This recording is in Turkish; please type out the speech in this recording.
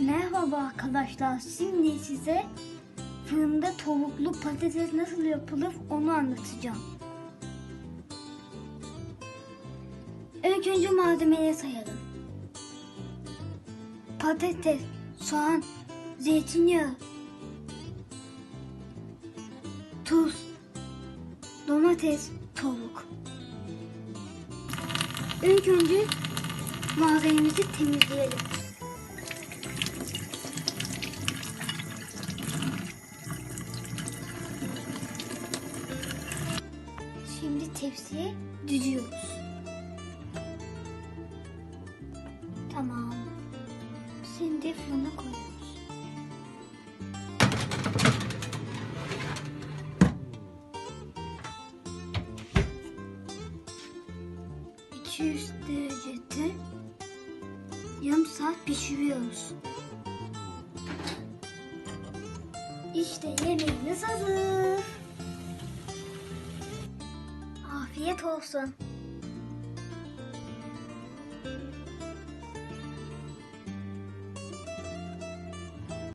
Merhaba arkadaşlar. Şimdi size fırında tavuklu patates nasıl yapılır onu anlatacağım. İlk önce malzemeleri sayalım. Patates, soğan, zeytinyağı, tuz, domates, tavuk. İlk önce malzememizi temizleyelim. Şimdi tepsiye düzüyoruz. Tamam. Şimdi fırına koyuyoruz. ...200 derecede... ...yarım saat pişiriyoruz. İşte yemeğimiz hazır. Afiyet olsun.